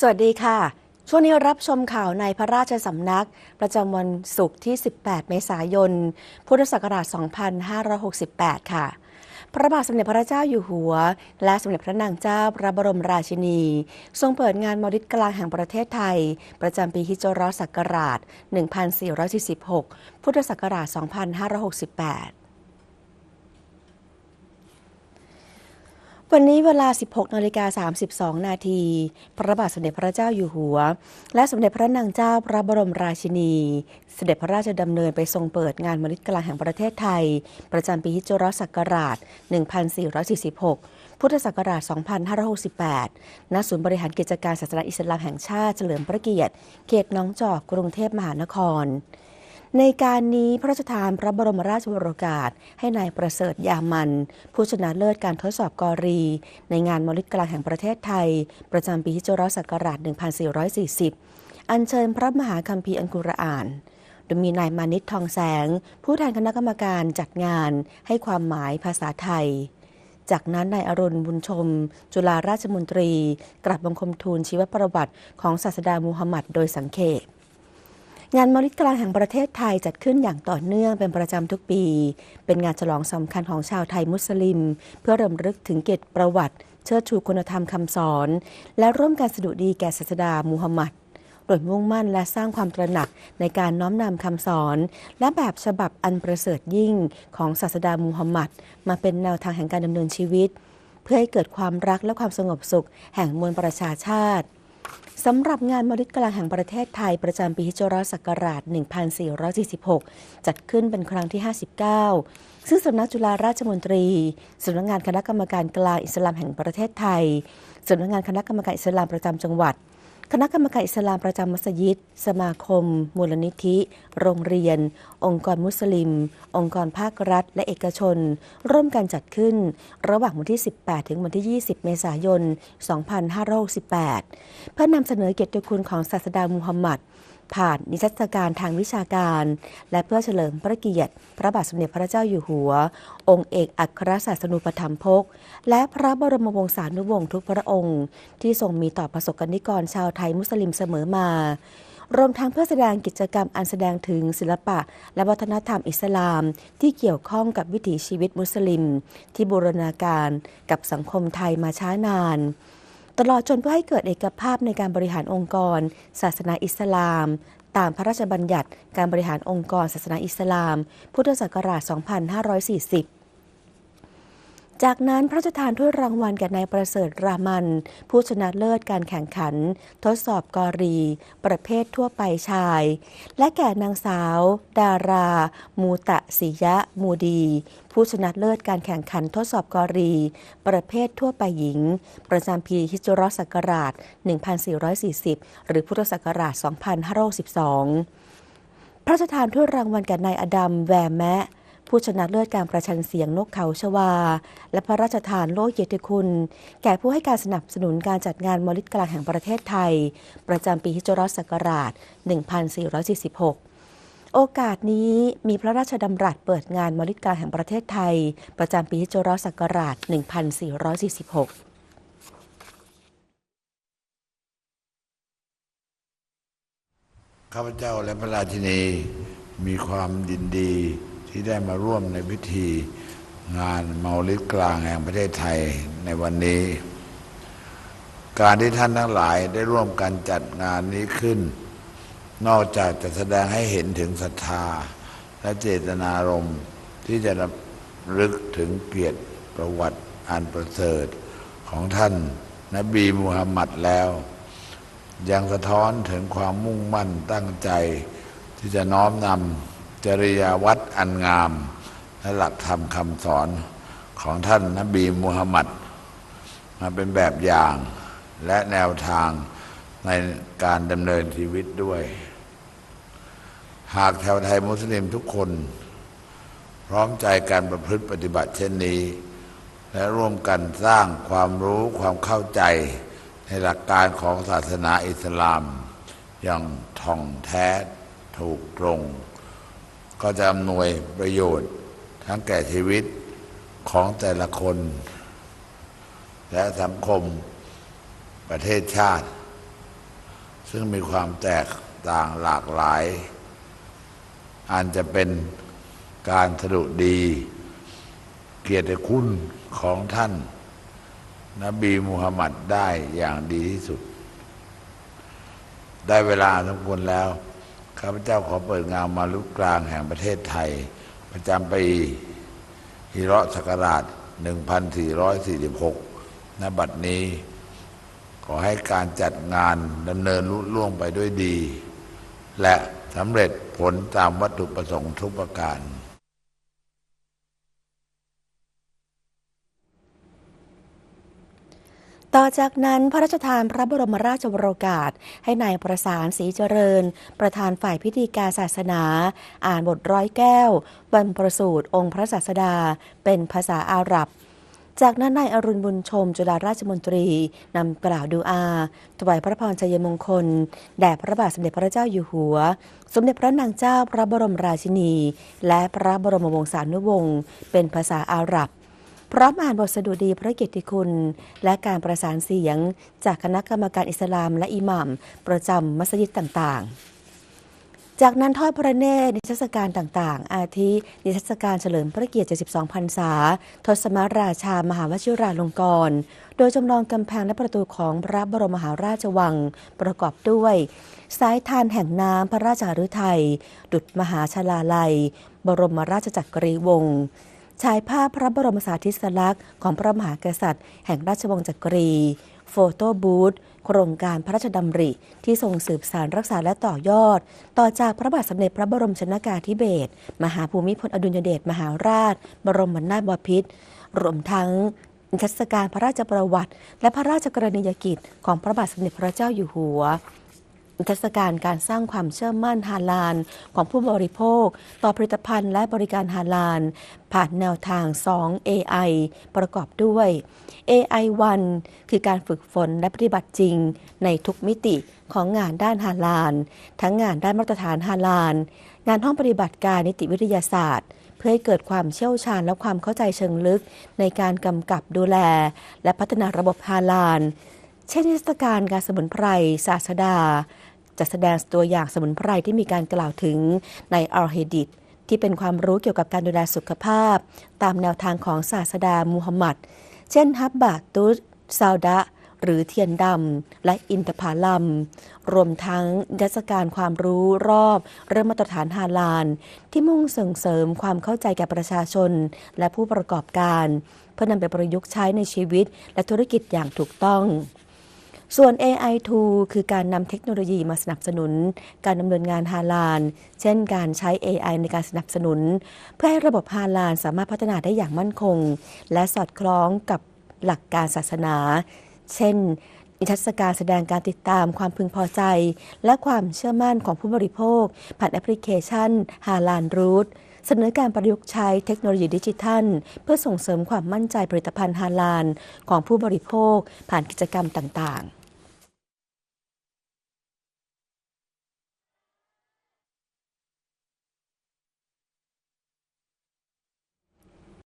สวัสดีค่ะ ช่วงนี้รับชมข่าวในพระราชสำนัก ประจำวันศุกร์ที่ 18 เมษายน พุทธศักราช 2568 ค่ะ พระบาทสมเด็จพระเจ้าอยู่หัว และสมเด็จพระนางเจ้าพระบรมราชินี ทรงเปิดงานมอริดกลางแห่งประเทศไทย ประจำปีฮิจรศักราช 1446 พุทธศักราช 2568 วันนี้เวลา 16นาฬิกา32 นาที พระบาทสมเด็จพระเจ้าอยู่หัว และสมเด็จพระนางเจ้าพระบรมราชินี เสด็จพระราชดำเนินไปทรงเปิดงานมริดกลางแห่งประเทศไทย ประจำปีฮิจรศักราช 1446 พุทธศักราช 2568 ณ ศูนย์บริหารกิจการศาสนาอิสลามแห่งชาติเฉลิมพระเกียรติ เขตน้องจอกกรุงเทพมหานคร ในการนี้พระราชทานพระบรมราชวโรกาส ให้นายประเสริฐยามัน ผู้ชนะเลิศการทดสอบกอรี ในงานมลิกลางแห่งประเทศไทย ประจำปีฮิจรศักราช 1440 อัญเชิญพระมหาคัมภีร์อันกุรอาน โดยมีนายมานิตทองแสง ผู้แทนคณะกรรมการจัดงานให้ความหมายภาษาไทย จากนั้นนายอรุณบุญชม จุฬาราชมนตรีกราบบังคมทูลชีวประวัติของศาสดามูฮัมหมัดโดยสังเขป งานมอลิดกลางแห่งประเทศไทยจัดขึ้นอย่างต่อเนื่องเป็นประจำทุกปี เป็นงานฉลองสำคัญของชาวไทยมุสลิม เพื่อรำลึกถึงเกียรติประวัติ เชิดชูคุณธรรมคำสอน และร่วมกันสดุดีแก่ศาสดามูฮัมหมัดโดยมุ่งมั่นและสร้างความตระหนักในการน้อมนำคำสอน และแบบฉบับอันประเสริฐยิ่งของศาสดามูฮัมหมัด มาเป็นแนวทางแห่งการดำเนินชีวิต เพื่อให้เกิดความรักและความสงบสุข แห่งมวลประชาชาติ สำหรับงานมริดกลางแห่งประเทศไทยประจำปีฮิจรศักราช 1446 จัดขึ้นเป็นครั้งที่ 59 ซึ่งสำนักจุฬาราชมนตรีสำนักงานคณะกรรมการกลางอิสลามแห่งประเทศไทยสำนักงานคณะกรรมการอิสลามประจำจังหวัด คณะกรรมการอิสลามประจำมัสยิด สมาคม มูลนิธิ โรงเรียน องค์กรมุสลิม องค์กรภาครัฐ และเอกชน ร่วมกันจัดขึ้น ระหว่างวันที่ 18 ถึงวันที่ 20 เมษายน 2568 เพื่อนำเสนอเกียรติคุณของศาสดามูฮัมหมัด ผ่านนิทรรศการทางวิชาการ และเพื่อเฉลิมพระเกียรติ พระบาทสมเด็จพระเจ้าอยู่หัว องค์เอกอัครศาสนูปถัมภกและพระบรมวงศานุวงศ์ทุกพระองค์ ที่ทรงมีต่อประสบกนิกรชาวไทยมุสลิมเสมอมารวมทั้งเพื่อแสดงกิจกรรมอันแสดงถึงศิลปะ และวัฒนธรรมอิสลาม ที่เกี่ยวข้องกับวิถีชีวิตมุสลิม ที่บูรณาการกับสังคมไทยมาช้านาน ตลอดจนเพื่อให้เกิดเอกภาพในการบริหารองค์กร ศาสนาอิสลาม ตามพระราชบัญญัติการบริหารองค์กร ศาสนาอิสลาม พุทธศักราช 2540 จากนั้นพระราชทานถ้วยรางวัลแก่นายประเสริฐรามัน ผู้ชนะเลิศการแข่งขัน ทดสอบกอรี ประเภททั่วไปชาย และแก่นางสาว ดารา มูตะศิยะ มูดี ผู้ชนะเลิศการแข่งขันทดสอบกอรี ประเภททั่วไปหญิง ประจำปีฮิจรศักราช 1440 หรือพุทธศักราช 2562พระราชทานถ้วยรางวัลแก่นายอดัมแวร์แมะ ผู้ชนะเลิศการประชันเสียงนกเขาชวา และพระราชทานโล่เกียรติคุณ แก่ผู้ให้การสนับสนุนการจัดงานมอลิดกลางแห่งประเทศไทย ประจำปีฮิจรศักราช 1446 โอกาสนี้มีพระราชดำรัสเปิดงานมอลิดกลางแห่งประเทศไทย ประจำปีฮิจรศักราช 1446ข้าพเจ้าและพระราชินีมีความยินดี ที่ได้มาร่วมในพิธีงานเมาลิดกลางแห่งประเทศไทยในวันนี้ การที่ท่านทั้งหลายได้ร่วมกันจัดงานนี้ขึ้น นอกจากจะแสดงให้เห็นถึงศรัทธา และเจตนารมณ์ที่จะระลึกถึงเกียรติประวัติอันประเสริฐของท่านนบีมูฮัมมัดแล้ว ยังสะท้อนถึงความมุ่งมั่นตั้งใจที่จะน้อมนำ จริยาวัดอันงาม และหลักธรรมคำสอนของท่านนบีมูฮัมหมัดมาเป็นแบบอย่างและแนวทางในการดำเนินชีวิตด้วย หากชาวไทยมุสลิมทุกคน พร้อมใจการประพฤติปฏิบัติเช่นนี้ และร่วมกันสร้างความรู้ความเข้าใจในหลักการของศาสนาอิสลาม อย่างท่องแท้ถูกตรง ก็จะอำนวยประโยชน์ทั้งแก่ชีวิตของแต่ละคน และสังคมประเทศชาติ ซึ่งมีความแตกต่างหลากหลายอาจจะเป็นการสดุดี เกียรติคุณของท่าน นบีมุฮัมมัดได้อย่างดีที่สุด ได้เวลาสมควรแล้ว ข้าพเจ้าขอเปิดงานมาลุกกลางแห่งประเทศไทย ประจำปีฮิเราะศักราช 1446 ณ บัดนี้ ขอให้การจัดงานดำเนินลุล่วงไปด้วยดี และสำเร็จผลตามวัตถุประสงค์ทุกประการ ต่อจากนั้นพระราชทานพระบรมราชวโรกาส ให้นายประสานศรีเจริญ ประธานฝ่ายพิธีการศาสนา อ่านบทร้อยแก้ว บรรประสูตรองค์พระศาสดา เป็นภาษาอาหรับ จากนั้นนายอรุณบุญชม จุฬาราชมนตรีนำกล่าวดูอาถวายพระพรชัยมงคล แด่พระบาทสมเด็จพระเจ้าอยู่หัว สมเด็จพระนางเจ้าพระบรมราชินี และพระบรมวงศานุวงศ์เป็นภาษาอาหรับ พร้อมอ่านบทสดุดีพระเกียรติคุณ และการประสานเสียงจากคณะกรรมการอิสลามและอิหมัมประจำมัสยิดต่างๆจากนั้นทอดพระเนตรนิทรรศการต่างๆ อาทินิทรรศการเฉลิมพระเกียรติ 72 พรรษา ทศมราชามหาวชิราลงกรณ์โดยจำลองกำแพงและประตูของพระบรมมหาราชวัง ประกอบด้วย สายทานแห่งน้ำพระราชาฤทัย ดุจมหาชลาลัย บรมราชจักรีวงศ์ ฉายภาพพระบรมสารีริสลักษณ์ของพระมหากษัตริย์ แห่งราชวงศ์จักรี โฟโต้บูธโครงการพระราชดำริ ที่ทรงสืบสารรักษาและต่อยอด ต่อจากพระบาทสมเด็จพระบรมชนกาธิเบศรมหาภูมิพลอดุลยเดชมหาราช บรมนาถบพิตรรวมทั้งนิทรรศการพระราชประวัติ และพระราชกรณียกิจของพระบาทสมเด็จพระเจ้าอยู่หัว นิทรรศการการสร้างความเชื่อมั่นฮาลาลของผู้บริโภค ต่อผลิตภัณฑ์และบริการฮาลาลผ่านแนวทาง 2 AI ประกอบด้วย AI 1 คือการฝึกฝนและปฏิบัติจริง ในทุกมิติของงานด้านฮาลาลทั้งงานด้านมาตรฐานฮาลาลงานห้องปฏิบัติการนิติวิทยาศาสตร์ เพื่อให้เกิดความเชี่ยวชาญและความเข้าใจเชิงลึก ในการกำกับดูแล และพัฒนาระบบฮาลาล เช่นเทศกาลการสมุนไพรศาสดาจัดแสดงตัวอย่างสมุนไพรที่มีการกล่าวถึงในอัลเฮดิตที่เป็นความรู้เกี่ยวกับการดูแลสุขภาพ ตามแนวทางของศาสดามูฮัมหมัด เช่นฮับบาตุสซาวดะ หรือเทียนดำ และอินทผลัม รวมทั้งนิทศการความรู้รอบเรื่องมาตรฐานฮาลาลที่มุ่งส่งเสริมความเข้าใจแก่ประชาชน และผู้ประกอบการ เพื่อนำไปประยุกต์ใช้ในชีวิตและธุรกิจอย่างถูกต้อง ส่วน AI2 คือการนำเทคโนโลยีมาสนับสนุน การดำเนินงานฮาลาลเช่นการใช้ AI ในการสนับสนุน เพื่อให้ระบบฮาลาลสามารถพัฒนาได้อย่างมั่นคง และสอดคล้องกับหลักการศาสนา เช่นนิทรรศการแสดงการติดตามความพึงพอใจ และความเชื่อมั่นของผู้บริโภค ผ่านแอปพลิเคชันฮาลาลรูท เสนอการประยุกต์ใช้เทคโนโลยีดิจิทัล เพื่อส่งเสริมความมั่นใจผลิตภัณฑ์ฮาลาล ของผู้บริโภคผ่านกิจกรรมต่างๆ